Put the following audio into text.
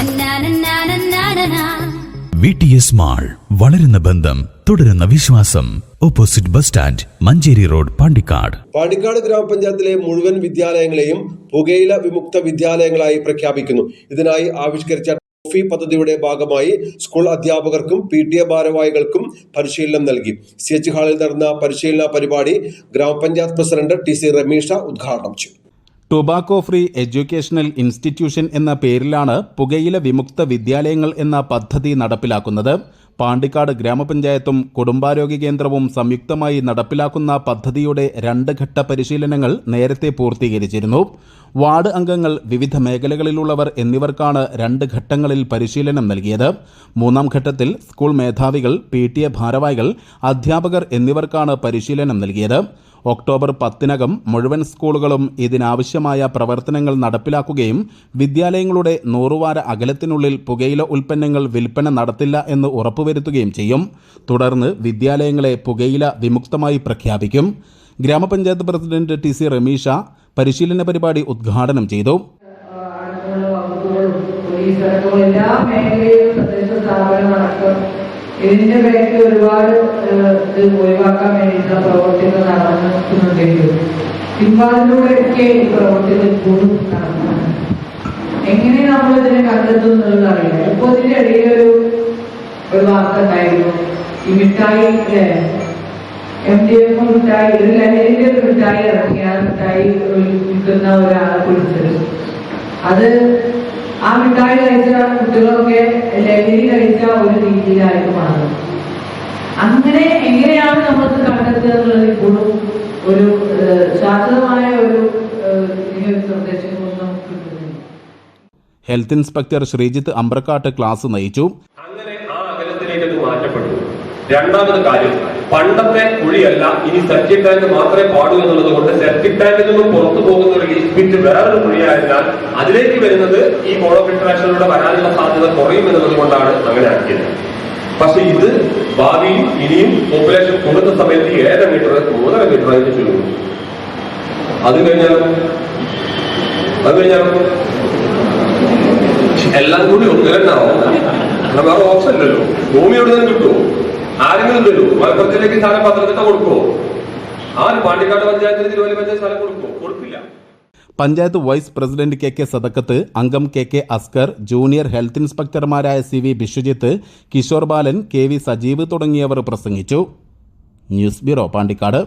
നന്നാനന്നാനന്നാനനാ. V T S mall വളരുന്ന ബന്ധം തുടരുന്ന വിശ്വാസം. Opposite bus stand Manjeri road Pandikkad. Pandikkad ഗ്രാമപഞ്ചായത്തിലെ മുഴുവൻ വിദ്യാലയങ്ങളെയും പുകയില വിമുക്ത വിദ്യാലയങ്ങളായി പ്രഖ്യാപിക്കുന്നു. ഇതിനായി ആവിഷ്കരിച്ച കോഫി പദ്ധതിയുടെ ഭാഗമായി സ്കൂൾ അധ്യാപകർക്കും പി ടി എ ഭാരവാഹികൾക്കും പരിശീലനം നൽകി. സി എച്ച് ഹാളിൽ നടന്ന പരിശീലന പരിപാടി ഗ്രാമപഞ്ചായത്ത് പ്രസിഡന്റ് ടി സി രമീഷ ഉദ്ഘാടനം ചെയ്തു. ടൊബാക്കോ ഫ്രീ എഡ്യൂക്കേഷണൽ ഇൻസ്റ്റിറ്റ്യൂഷൻ എന്ന പേരിലാണ് പുകയില വിമുക്ത വിദ്യാലയങ്ങൾ എന്ന പദ്ധതി നടപ്പിലാക്കുന്നത്. പാണ്ടിക്കാട് ഗ്രാമപഞ്ചായത്തും കുടുംബാരോഗ്യ കേന്ദ്രവും സംയുക്തമായി നടപ്പിലാക്കുന്ന പദ്ധതിയുടെ രണ്ട് ഘട്ട പരിശീലനങ്ങൾ നേരത്തെ പൂർത്തീകരിച്ചിരുന്നു. വാർഡ് അംഗങ്ങൾ വിവിധ മേഖലകളിലുള്ളവർ എന്നിവർക്കാണ് രണ്ട് ഘട്ടങ്ങളിൽ പരിശീലനം നൽകിയത്. മൂന്നാം ഘട്ടത്തിൽ സ്കൂൾ മേധാവികൾ പി ടി എ ഭാരവാഹികൾ അധ്യാപകർ എന്നിവർക്കാണ് പരിശീലനം നൽകിയത്. ഒക്ടോബർ പത്തിനകം മുഴുവൻ സ്കൂളുകളും ഇതിനാവശ്യമായ പ്രവർത്തനങ്ങൾ നടപ്പിലാക്കുകയും വിദ്യാലയങ്ങളുടെ നൂറുവാര അകലത്തിനുള്ളിൽ പുകയില ഉൽപ്പന്നങ്ങൾ വിൽപ്പന നടത്തില്ല എന്ന് ഉറപ്പുവരുത്തുകയും ചെയ്യും. തുടർന്ന് വിദ്യാലയങ്ങളെ പുകയില വിമുക്തമായി പ്രഖ്യാപിക്കും. ഗ്രാമപഞ്ചായത്ത് പ്രസിഡന്റ് ടി സി റമീഷ പരിശീലന പരിപാടി ഉദ്ഘാടനം ചെയ്തു. എല്ലാ മേഖലയിലും തദ്ദേശ സ്ഥാപനമടക്കം ഇതിന്റെ പേരിൽ ഒരുപാട് ഇത് ഒഴിവാക്കാൻ വേണ്ടിയിട്ടുള്ള പ്രവർത്തികൾ നടന്നിട്ടുണ്ടെങ്കിലും പിൻവാതിലൂടെയൊക്കെ ഈ പ്രവർത്തികൾ കൂടുതൽ നടക്കുന്നത് എങ്ങനെ നമ്മൾ ഇതിനെ കണ്ടെത്തുന്നു അറിയില്ല. ഇപ്പൊ ഇതിന്റെ ഇടയിൽ ഒരു ഒരു വാർത്ത ഉണ്ടായിരുന്നു. ഈ മിഠായി എം ഡി എഫ് മിഠായി ഒരു ലഹരിന്റെ ഒരു മിഠായി ഇറക്കി ആ മിഠായി വിൽക്കുന്ന ഒരാളെ കുറിച്ചത് അത് ആ മിഠായി കഴിച്ച കുട്ടികളൊക്കെ ലഹരി കഴിച്ച ഒരു രീതിയിലായിട്ട് മാറും അങ്ങനെ എങ്ങനെയാണ് നമ്മൾക്ക് കണ്ടെത്തുക എന്നുള്ളത് ഇപ്പോഴും ഒരു ശാശ്വതമായ ഒരു കിട്ടുന്നില്ല. Health inspector Sreejith Ambrakkat class നയിച്ചു. അങ്ങനെ ആ അകലത്തിലേക്ക് മാറ്റപ്പെട്ടു. രണ്ടാമത് കാര്യം പണ്ടത്തെ കുഴിയല്ല ഇനി സെപ്റ്റിക് ടാങ്ക് മാത്രമേ പാടൂ എന്നുള്ളത് കൊണ്ട് സെപ്റ്റിക് ടാങ്കിൽ നിന്നും പുറത്തു പോകുന്ന ഒരു ലീസ്പിറ്റ് വേറൊരു കുഴിയായതിനാൽ അതിലേക്ക് വരുന്നത് ഈ മോളോ ഫിൽട്രേഷനിലൂടെ വരാനുള്ള സാധ്യത കുറയും എന്നുള്ളത് കൊണ്ടാണ് അങ്ങനെ ആക്കിയത്. പക്ഷെ ഇത് ഭാവിയിൽ ഇനിയും പോപ്പുലേഷൻ കൂടുന്ന സമയത്ത് ഏഴര മീറ്റർ മൂന്നര മീറ്റർ ആയിട്ട് ചുരുങ്ങും. അത് കഴിഞ്ഞാൽ അത് കഴിഞ്ഞാൽ എല്ലാം കൂടി കാരണം വേറെ ഓപ്ഷൻ ഇല്ലല്ലോ. ഭൂമി എവിടെ നിന്ന് കിട്ടുമോ ആരെങ്കിലും തരുമോ മലപ്പുറത്തിലേക്ക് സ്ഥലം പത്തനംതിട്ട കൊടുക്കുമോ ആര് പാണ്ടിക്കാട് പഞ്ചായത്തിന് തിരുവല്ല പഞ്ചായത്ത് സ്ഥലം കൊടുക്കുമോ കൊടുക്കില്ല. Panchayat vice president K K Sadakkath അംഗം K K Askar junior health ഇൻസ്പെക്ടർമാരായ C V Biswajith Kishore Balan K V Sajeev തുടങ്ങിയവർ പ്രസംഗിച്ചു. News bureau Pandikkad.